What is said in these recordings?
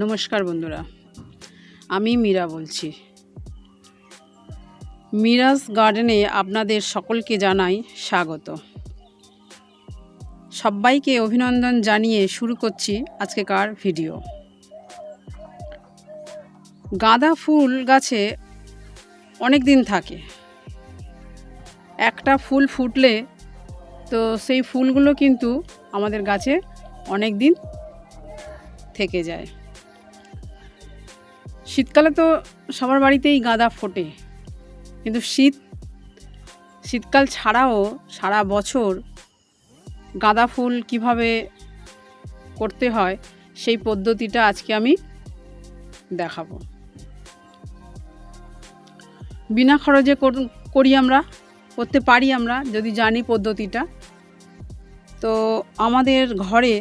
নমস্কার বন্ধুরা, আমি মীরা বলছি। মিরাজ গার্ডেনে আপনাদের সকলকে জানাই স্বাগত। সবাইকে অভিনন্দন জানিয়ে শুরু করছি আজকেকার ভিডিও। গাঁদা ফুল গাছে অনেক দিন থাকে। একটা ফুল ফুটলে তো সেই ফুলগুলো কিন্তু আমাদের গাছে অনেক দিন থেকে যায়। শীতকালে তো সবার বাড়িতেই গাঁদা ফোটে। কিন্তু শীত, শীতকাল ছাড়াও সারা বছর গাঁদা ফুল কীভাবে করতে হয়, সেই পদ্ধতিটা আজকে আমি দেখাবো। বিনা খরচে করি আমরা, করতে পারি আমরা, যদি জানি পদ্ধতিটা। তো আমাদের ঘরে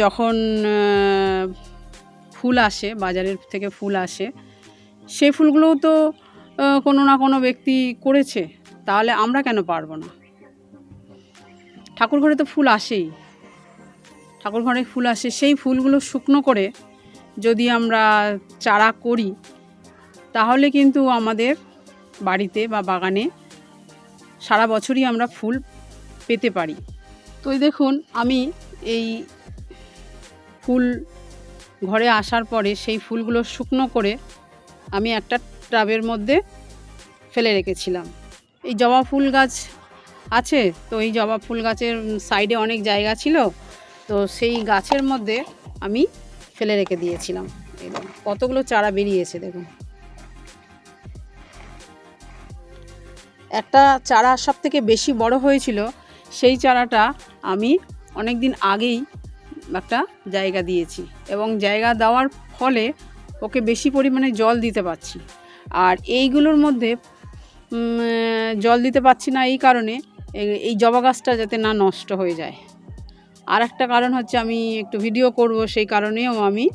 যখন ফুল আসে, বাজারের থেকে ফুল আসে। সেই ফুলগুলোও তো কোনো না কোনো ব্যক্তি করেছে। তাহলে আমরা কেন পারব না? ঠাকুর ঘরে তো ফুল আসেই। ঠাকুর ঘরে ফুল আসে, সেই ফুলগুলো শুকনো করে যদি আমরা চারা করি, তাহলে কিন্তু আমাদের বাড়িতে বা বাগানে সারা বছরই আমরা ফুল পেতে পারি। তো দেখুন, আমি এই ফুল ঘরে আসার পরে সেই ফুলগুলো শুকনো করে আমি একটা ট্রাবের মধ্যে ফেলে রেখেছিলাম। এই জবা ফুল গাছ আছে তো এই জবা ফুল গাছের সাইডে অনেক জায়গা ছিল তো সেই গাছের মধ্যে আমি ফেলে রেখে দিয়েছিলাম। দেখুন, কতগুলো চারা বেরিয়েছে দেখুন। একটা চারা সব থেকে বেশি বড় হয়েছিল সেই চারাটা আমি অনেক দিন আগেই একটা জায়গা দিয়েছি এবং জায়গা দেওয়ার ফলে ওকে বেশি পরিমাণে জল দিতে পারছি। আর এইগুলোর মধ্যে জল দিতে পারছি না এই কারণে এই- জবা গাছটা যাতে না নষ্ট হয়ে যায়। আর একটা কারণ হচ্ছে আমি একটু ভিডিও করব, সেই কারণেও আমি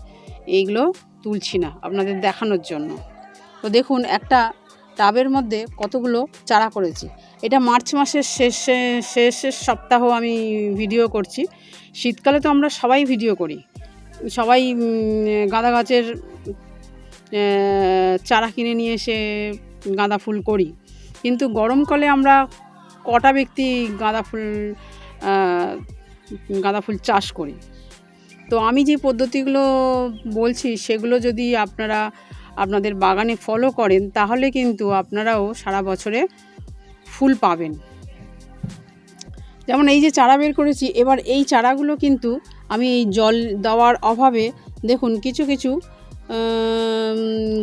এইগুলো তুলছি না আপনাদের দেখানোর জন্য। তো দেখুন, একটা টাবের মধ্যে কতগুলো চারা করেছি। এটা মার্চ মাসের শেষে, শেষের সপ্তাহ আমি ভিডিও করছি। শীতকালে তো আমরা সবাই ভিডিও করি। সবাই গাঁদা গাছের চারা কিনে নিয়ে এসে গাঁদা ফুল করি। কিন্তু গরমকালে আমরা কটা ব্যক্তি গাঁদা ফুল গাঁদা ফুল চাষ করি? তো আমি যে পদ্ধতিগুলো বলছি, সেগুলো যদি আপনারা আপনাদের বাগানে ফলো করেন, তাহলে কিন্তু আপনারাও সারা বছরে ফুল পাবেন। যেমন এই যে চারা বের করেছি, এবার এই চারাগুলো কিন্তু আমি এই জল দেওয়ার অভাবে দেখুন কিছু কিছু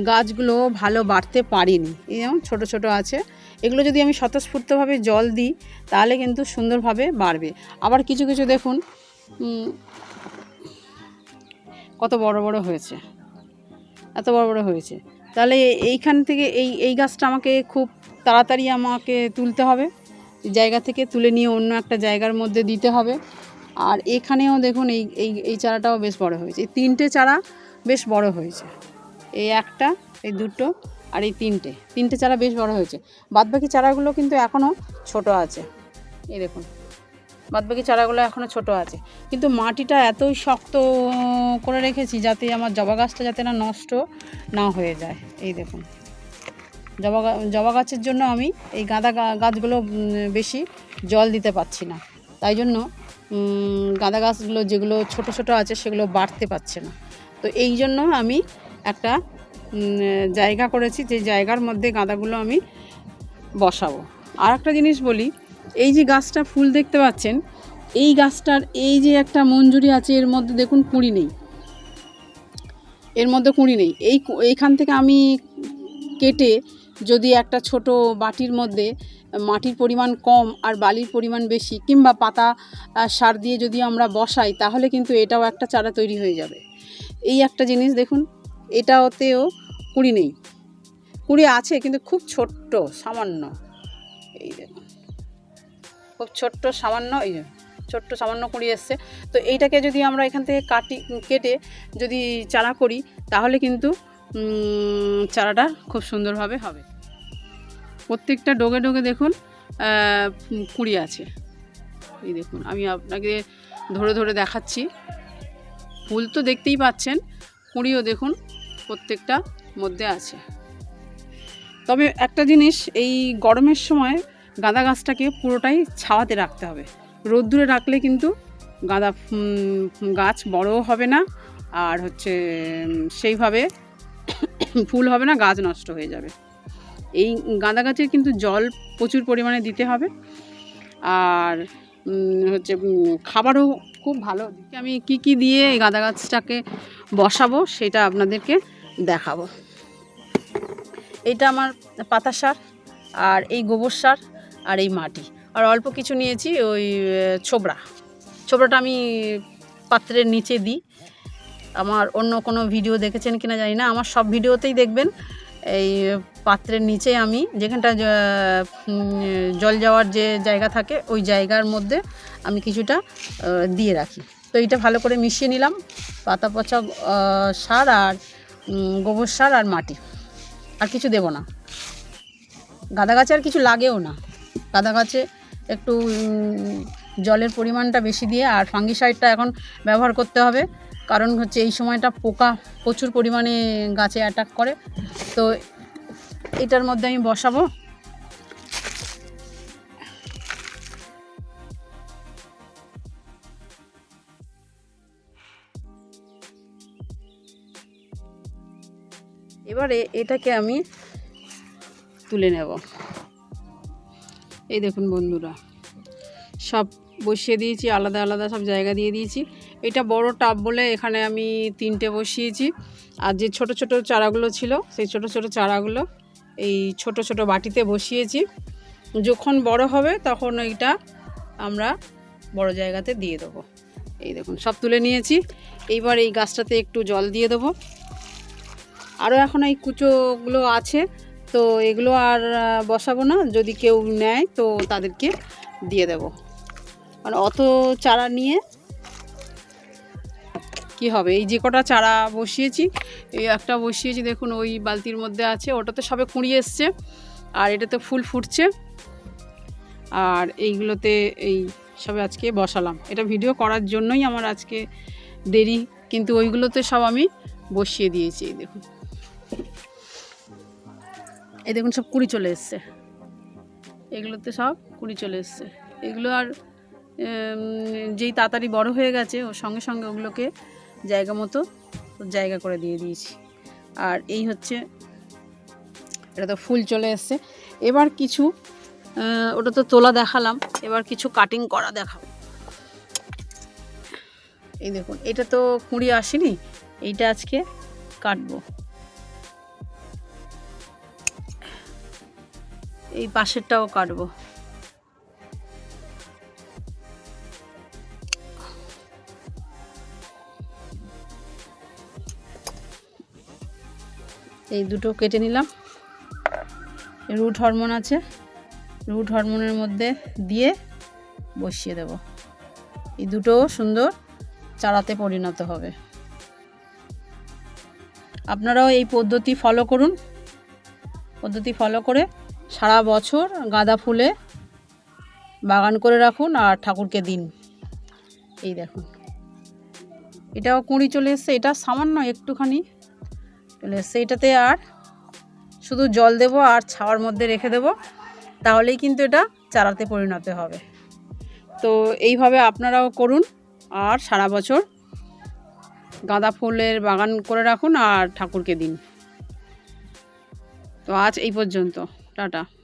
গাছগুলো ভালো বাড়তে পারিনি। এই যেমন ছোটো ছোটো আছে, এগুলো যদি আমি স্বতঃস্ফূর্তভাবে জল দিই, তাহলে কিন্তু সুন্দরভাবে বাড়বে। আবার কিছু কিছু দেখুন কত বড় বড় হয়েছে। এত বড় বড় হয়েছে। তাহলে এইখান থেকে এই এই গাছটা আমাকে খুব তাড়াতাড়ি আমাকে তুলতে হবে। জায়গা থেকে তুলে নিয়ে অন্য একটা জায়গার মধ্যে দিতে হবে। আর এখানেও দেখুন এই এই এই চারাটাও বেশ বড় হয়েছে। এই তিনটে চারা বেশ বড় হয়েছে। এই একটা, এই দুটো আর এই তিনটে। তিনটে চারা বেশ বড় হয়েছে। বাদবাকি চারাগুলো কিন্তু এখনও ছোট আছে। এই দেখুন। বাদবাকি চারাগুলো এখনও ছোট আছে। কিন্তু মাটিটা এতই শক্ত করে রেখেছি যাতে আমার জবা গাছটা যাতে না নষ্ট না হয়ে যায়। এই দেখুন। জবা জবা গাছের জন্য আমি এই গাঁদা গাছগুলো বেশি জল দিতে পারছি না। তাই জন্য গাঁদা গাছগুলো যেগুলো ছোট ছোট আছে সেগুলো বাড়তে পারছে না। তো এই জন্য আমি একটা জায়গা করেছি যে জায়গার মধ্যে গাঁদাগুলো আমি বসাবো। আর একটা জিনিস বলি এই যে গাছটা ফুল দেখতে পাচ্ছেন, এই গাছটার এই যে একটা মঞ্জুরি আছে, এর মধ্যে দেখুন কুঁড়ি নেই। এর মধ্যে কুঁড়ি নেই। এই এইখান থেকে আমি কেটে যদি একটা ছোট বাটির মধ্যে মাটির পরিমাণ কম আর বালির পরিমাণ বেশি কিংবা পাতা সার দিয়ে যদি আমরা বসাই, তাহলে কিন্তু এটাও একটা চারা তৈরি হয়ে যাবে। এই একটা জিনিস দেখুন, এটাতেও কুড়ি নেই। কুড়ি আছে, কিন্তু খুব ছোট্ট, সামান্য। এই দেখুন। খুব ছোট্ট সামান্য, এই ছোট্ট সামান্য কুঁড়ি এসছে। তো এইটাকে যদি আমরা এখান থেকে কাটি, কেটে যদি চারা করি, তাহলে কিন্তু চারাটা খুব সুন্দরভাবে হবে। প্রত্যেকটা ডোগে ডোগে দেখুন কুঁড়ি আছে। এই দেখুন, আমি আপনাকে ধরে ধরে দেখাচ্ছি। ফুল তো দেখতেই পাচ্ছেন, কুঁড়িও দেখুন প্রত্যেকটা মধ্যে আছে। তবে একটা জিনিস, এই গরমের সময় গাঁদা গাছটাকে পুরোটাই ছাওয়াতে রাখতে হবে। রোদ্দুরে রাখলে কিন্তু গাঁদা গাছ বড়ও হবে না আর হচ্ছে সেইভাবে ফুল হবে না, গাছ নষ্ট হয়ে যাবে। এই গাঁদা গাছের কিন্তু জল প্রচুর পরিমাণে দিতে হবে। আর হচ্ছে খাবারও খুব ভালো। আমি কি কি দিয়ে এই গাঁদা গাছটাকে বসাবো, সেটা আপনাদেরকে দেখাবো। এটা আমার পাতা সার আর এই গোবর সার আর এই মাটি। আর অল্প কিছু নিয়েছি ওই ছোবড়া। ছোবড়াটা আমি পাত্রের নিচে দিই। আমার অন্য কোনো ভিডিও দেখেছেন কিনা জানি না। আমার সব ভিডিওতেই দেখবেন। এই পাত্রের নিচে আমি যেখানটা জল যাওয়ার যে জায়গা থাকে, ওই জায়গার মধ্যে আমি কিছুটা দিয়ে রাখি। তো এইটা ভালো করে মিশিয়ে নিলাম। পাতা পচা সার আর গোবর সার আর মাটি। আর কিছু দেবো না। গাঁদা গাছে আর কিছু লাগেও না। গাঁদা গাছে একটু জলের পরিমাণটা বেশি দিয়ে আর ফাঙ্গিসাইডটা এখন ব্যবহার করতে হবে। কারণ হচ্ছে এই সময়টা পোকা প্রচুর পরিমাণে গাছে অ্যাটাক করে। তো এটার মধ্যে আমি বসাবো। এবারে এটাকে আমি তুলে নেব। এই দেখুন বন্ধুরা, সব বসিয়ে দিয়েছি, আলাদা আলাদা সব জায়গা দিয়ে দিয়েছি। এটা বড় টাব বলে এখানে আমি তিনটে বসিয়েছি। আর যে ছোট ছোট চারাগুলো ছিল, সেই ছোট ছোট চারাগুলো এই ছোট ছোট বাটিতে বসিয়েছি। যখন বড় হবে তখন এইটা আমরা বড় জায়গাতে দিয়ে দেবো। এই দেখুন, সব তুলে নিয়েছি। এইবার এই গাছটাতে একটু জল দিয়ে দেবো। আরও এখন এই কুচোগুলো আছে তো এগুলো আর বসাবো না। যদি কেউ নেয়, তো তাদেরকে দিয়ে দেব। মানে অত চারা নিয়ে কি হবে? এই যে কটা চারা বসিয়েছি, এই একটা বসিয়েছি, দেখুন, ওই বালতির মধ্যে আছে। ওটাতে সবে কুঁড়ি এসছে, আর এটাতে ফুল ফুটছে। আর এইগুলোতে এই সবে আজকে বসালাম। এটা ভিডিও করার জন্যই আমার আজকে দেরি, কিন্তু ওইগুলোতে সব আমি বসিয়ে দিয়েছি দেখুন। এই দেখুন, সব কুড়ি চলে এসছে। এগুলোতে সব কুড়ি চলে এসছে। এগুলো আর যেই তাড়াতাড়ি বড় হয়ে গেছে, ওর সঙ্গে সঙ্গে ওগুলোকে জায়গা মতো জায়গা করে দিয়ে দিয়েছি। আর এই হচ্ছে, এটা তো ফুল চলে এসছে। এবার কিছু ওটা তো তোলা দেখালাম, এবার কিছু কাটিং করা দেখাবো। এই দেখুন, এটা তো কুঁড়ি আসেনি, এইটা আজকে কাটবো। এই পাশেরটাও কাটবো। এই দুটো কেটে নিলাম। রুট হরমোন আছে। রুট হরমোনের মধ্যে দিয়ে বসিয়ে দেব। এই দুটোও সুন্দর চারাতে পরিণত হবে। আপনারাও এই পদ্ধতি ফলো করুন। পদ্ধতি ফলো করে সারা বছর গাঁদা ফুলে বাগান করে রাখুন আর ঠাকুরকে দিন। এই দেখুন। এটাও কুঁড়ি চলে এসছে। এটা সামান্য একটুখানি চলে এসছে। এটাতে আর শুধু জল দেব আর ছাওয়ার মধ্যে রেখে দেব। তাহলেই কিন্তু এটা চারাতে পরিণত হবে। তো এইভাবে আপনারাও করুন আর সারা বছর গাঁদা ফুলের বাগান করে রাখুন আর ঠাকুরকে দিন। তো আজ এই পর্যন্ত। Lørdag.